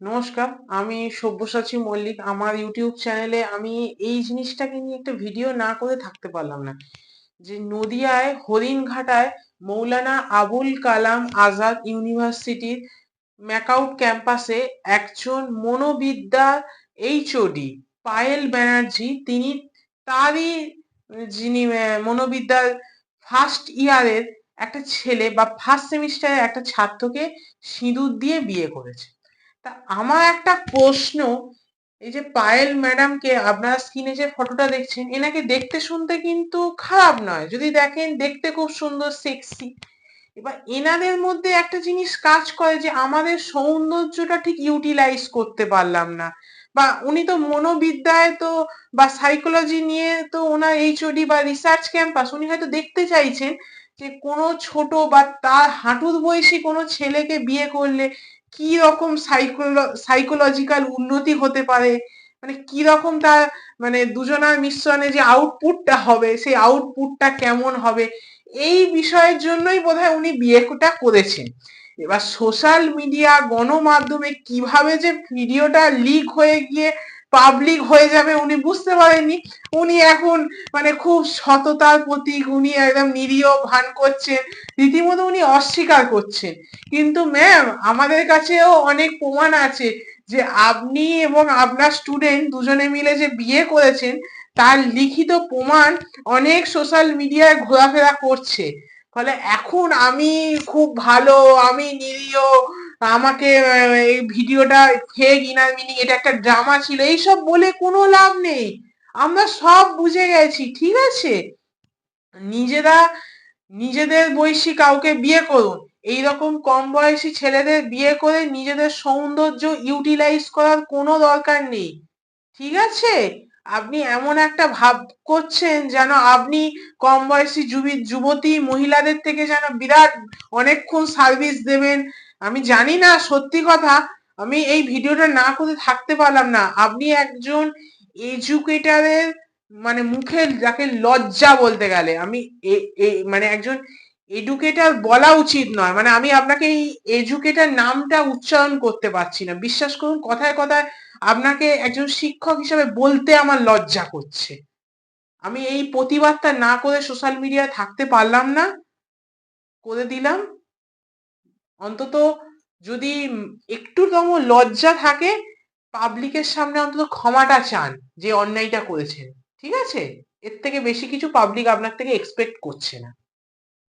নমস্কার, আমি সব্যসাচী মল্লিক। আমার ইউটিউব চ্যানেলে আমি এই জিনিসটাকে নিয়ে একটা ভিডিও না করে থাকতে পারলাম না। যে নদিয়ায় হরিণঘাটায় মৌলানা আবুল কালাম আজাদ ইউনিভার্সিটির ম্যাকাউট ক্যাম্পাসে একজন মনোবিদ্যার এইচওডি পায়েল ব্যানার্জি, তিনি তারই যিনি মনোবিদ্যার ফার্স্ট ইয়ারের একটা ছেলে বা ফার্স্ট সেমিস্টারের একটা ছাত্রকে সিঁদুর দিয়ে বিয়ে করেছে। আমার একটা প্রশ্ন, এই যে পায়েল ম্যাডামকে আপনারা স্ক্রিনে যে ফটোটা দেখছেন, এনাকে দেখতে শুনতে কিন্তু খারাপ নয়। যদি দেখেন, দেখতে খুব সুন্দর সেক্সি এবার এনাদের মধ্যে একটা জিনিস কাজ করে যে, আমাদের সৌন্দর্যটা ঠিক ইউটিলাইজ করতে পারলাম না। বা উনি তো মনোবিদ্যায় তো, বা সাইকোলজি নিয়ে তো ওনার এইচওডি বা রিসার্চ ক্যাম্পাস উনি হয়তো দেখতে চাইছেন যে, কোনো ছোট বা তার হাঁটুর বয়সী কোনো ছেলেকে বিয়ে করলে কি রকম সাইকোলজিক্যাল উন্নতি হতে পারে? মানে কি রকম তার মানে দুজনার মিশ্রণে যে আউটপুটটা হবে, সেই আউটপুটটা কেমন হবে? এই বিষয়ের জন্যই বোধ হয় উনি বিয়েটা করেছেন। এবার সোশ্যাল মিডিয়া গণমাধ্যমে কীভাবে যে ভিডিওটা লিক হয়ে গিয়ে পাবলিক হয়ে যাবে, উনি বুঝতে পারেননি। উনি এখন মানে খুব সততার প্রতীক, উনি একদম নিরীহ, ভান করছেন। রীতিমতো উনি অস্বীকার করছেন। কিন্তু ম্যাম আমাদের কাছেও অনেক প্রমাণ আছে যে আপনি এবং আপনার স্টুডেন্ট দুজনে মিলে যে বিয়ে করেছেন, তার লিখিত প্রমাণ অনেক সোশ্যাল মিডিয়ায় ঘোরাফেরা করছে। ফলে এখন আমি খুব ভালো, আমি নিরীহ আমাকে এই ভিডিওটা ফেক ইনার মিনিং এটা একটা ড্রামা ছিল, এইসব বলে কোনো লাভ নেই। আমরা সব বুঝে গেছি, ঠিক আছে? নিজেরা, নিজেদের বয়সী কাউকে বিয়ে করুন। এই রকম কম বয়সী ছেলেদের বিয়ে করে নিজেদের সৌন্দর্য ইউটিলাইজ করার কোনো দরকার নেই। ঠিক আছে? আপনি এমন একটা ভাব করছেন যেন আপনি কম বয়সী যুবী, যুবতী মহিলাদের থেকে যেন বিরাট অনেকক্ষণ সার্ভিস দেবেন। আমি জানি না, সত্যি কথা, আমি এই ভিডিওটা না করে থাকতে পারলাম না। আপনি একজন এডুকেটারের মানে মুখে যাকে লজ্জা বলতে গেলে, আমি মানে একজন এডুকেটার বলা উচিত নয়। মানে আমি আপনাকে এই এডুকেটার নামটা উচ্চারণ করতে পারছি না। বিশ্বাস করুন, কথায় কথায় আপনাকে একজন শিক্ষক হিসেবে বলতে আমার লজ্জা করছে। আমি এই প্রতিবাদটা না করে সোশ্যাল মিডিয়ায় থাকতে পারলাম না। করে দিলাম। অন্তত যদি একটুতম লজ্জা থাকে পাবলিকের সামনে অন্তত ক্ষমাটা চান যে অন্যায়টা করেছেন। ঠিক আছে? এর থেকে বেশি কিছু পাবলিক আপনার থেকে এক্সপেক্ট করছে না।